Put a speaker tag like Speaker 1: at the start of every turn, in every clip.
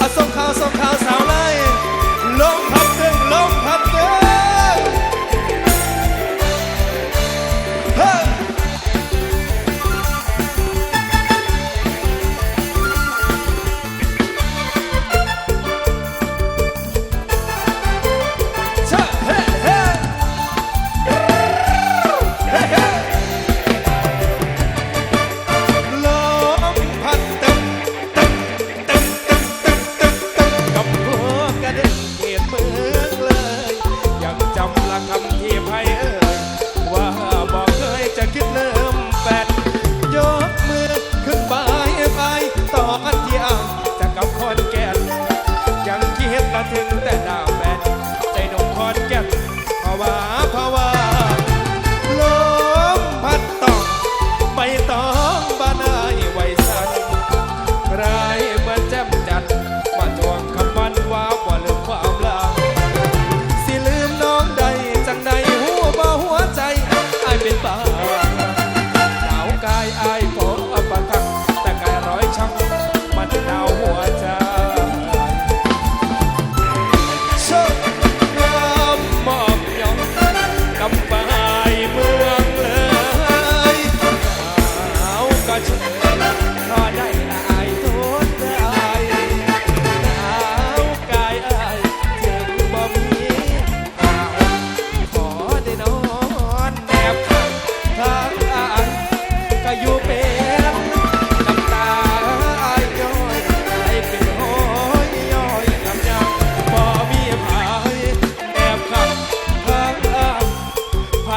Speaker 1: อส่งข่าวส่งข่าวสาว Thêm?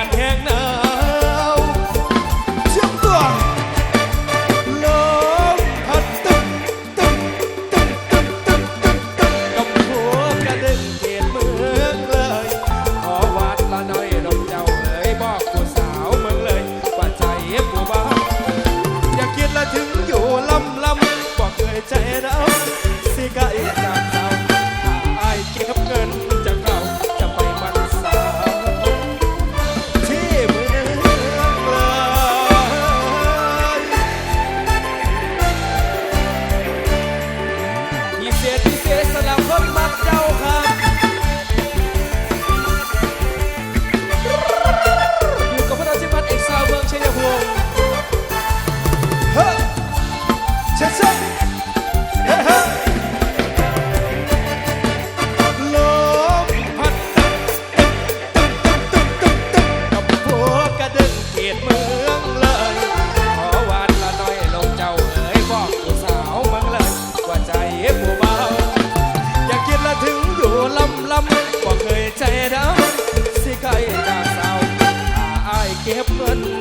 Speaker 1: านแห้งหนาวเชื่ตัวลมพัดตึงตึงตึงตึงตึงตึงกัหัวกระดึงเขตเมืองเลย ขอวาดละน่อยดอกเจ้าเอ๋ยบอกผู้สาวเมืองเลยว่าใจผู้บ่าอย่าคิดละถึงอยู่ลำลำบอเลยใจเา É do